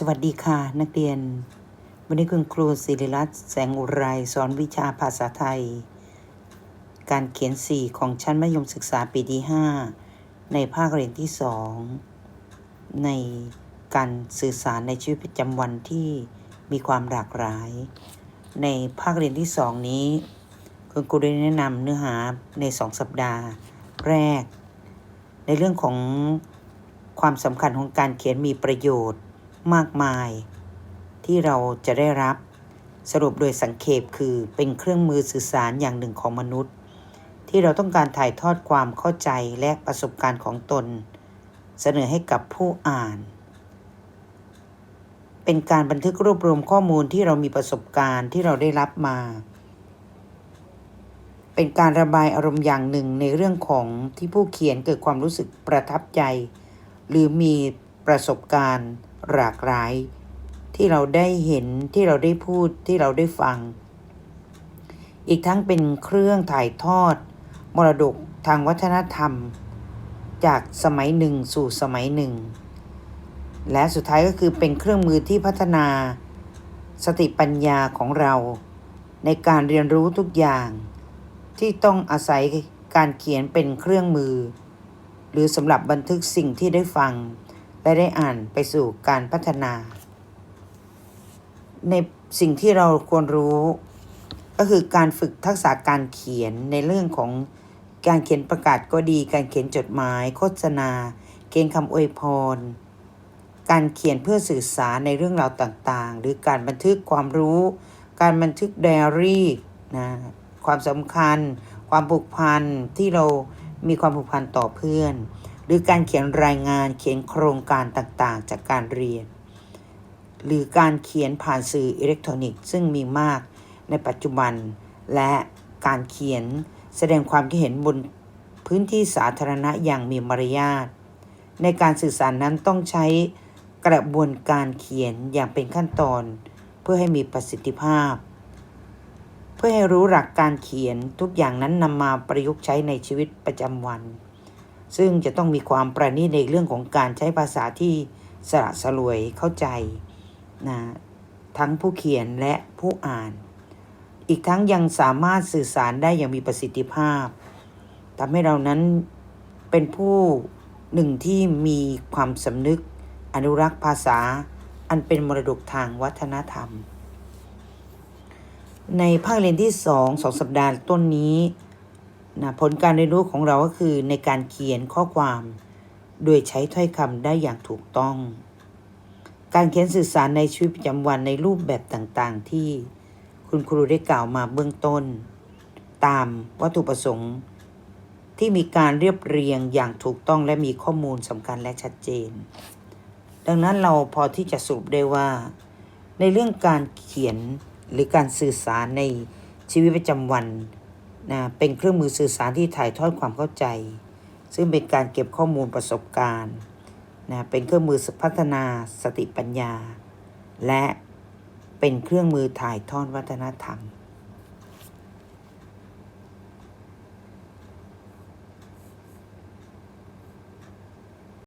สวัสดีค่ะ นักเรียน วันนี้คุณครูศิริรัตน์แสงอุไรสอนวิชาภาษาไทย การเขียนสี่ของชั้นมัธยมศึกษาปีที่ 5 ในภาคเรียนที่ 2 ในการสื่อสารในชีวิตประจำวันที่มีความหลากหลาย ในภาคเรียนที่ 2 นี้ คุณครูได้แนะนำเนื้อหาใน 2 สัปดาห์แรก ในเรื่องของความสำคัญของการเขียนมีประโยชน์ มากมาย ที่เราจะได้รับ สรุปโดยสังเขปคือเป็นเครื่องมือสื่อสารอย่างหนึ่งของมนุษย์ ที่เราต้องการถ่ายทอดความเข้าใจและประสบการณ์ของตน เสนอให้กับผู้อ่าน เป็นการบันทึกรวบรวมข้อมูลที่เรามีประสบการณ์ที่เราได้รับมา เป็นการระบายอารมณ์อย่างหนึ่งในเรื่องของที่ผู้เขียนเกิดความรู้สึกประทับใจ หรือมีประสบการณ์ หลากหลาย ที่เราได้เห็นที่เราได้พูดที่เราได้ฟัง อีกทั้งเป็นเครื่องถ่ายทอด มรดกทางวัฒนธรรม จากสมัยหนึ่งสู่สมัยหนึ่ง และสุดท้ายก็คือเป็นเครื่องมือที่พัฒนา สติปัญญาของเรา ในการเรียนรู้ทุกอย่าง ที่ต้องอาศัยการเขียนเป็นเครื่องมือ หรือสำหรับบันทึกสิ่งที่ได้ฟัง และได้อ่านไปสู่การพัฒนา ในสิ่งที่เราควรรู้ ก็คือการฝึกทักษะการเขียนในเรื่องของการเขียนประกาศก็ดี การเขียนจดหมาย โฆษณาเขียนคำอวยพร การเขียนเพื่อสื่อสารในเรื่องราวต่างๆ หรือการบันทึกความรู้ การบันทึกไดอารี่นะความสำคัญ ความผูกพันที่เรามีความผูกพันต่อเพื่อน หรือการเขียนรายงานเขียนโครงการต่างๆ จากการเรียน หรือการเขียนผ่านสื่ออิเล็กทรอนิกส์ ซึ่งมีมากในปัจจุบัน และการเขียนแสดงความคิดเห็นบนพื้นที่สาธารณะอย่างมีมารยาทในการสื่อสารนั้นต้องใช้กระบวนการเขียนอย่างเป็นขั้นตอน เพื่อให้มีประสิทธิภาพ เพื่อให้รู้หลักการเขียนทุกอย่างนั้นนำมาประยุกต์ใช้ในชีวิตประจำวัน ซึ่งจะต้องมีความประณีตในเรื่องของการใช้ภาษาที่สละสลวยเข้าใจนะทั้งผู้เขียนและผู้อ่าน อีกทั้งยังสามารถสื่อสารได้อย่างมีประสิทธิภาพทำให้เรานั้นเป็นผู้หนึ่งที่มีความสำนึกอนุรักษ์ภาษา อันเป็นมรดกทางวัฒนธรรม ในภาคเรียนที่สองสองสัปดาห์ต้นนี้ นะผลการเรียนรู้ของเราก็คือในการเขียนข้อความ โดยใช้ถ้อยคำได้อย่างถูกต้อง การเขียนสื่อสารในชีวิตประจำวันในรูปแบบต่างๆ ที่คุณครูได้กล่าวมาเบื้องต้น ตามวัตถุประสงค์ ที่มีการเรียบเรียงอย่างถูกต้องและมีข้อมูลสำคัญและชัดเจน ดังนั้นเราพอที่จะสรุปได้ว่า ในเรื่องการเขียนหรือการสื่อสารในชีวิตประจำวัน นะเป็นเครื่องมือสื่อสารที่ถ่ายทอดความเข้าใจ ซึ่งเป็นการเก็บข้อมูลประสบการณ์นะเป็นเครื่องมือพัฒนาสติปัญญา และเป็นเครื่องมือถ่ายทอดวัฒนธรรม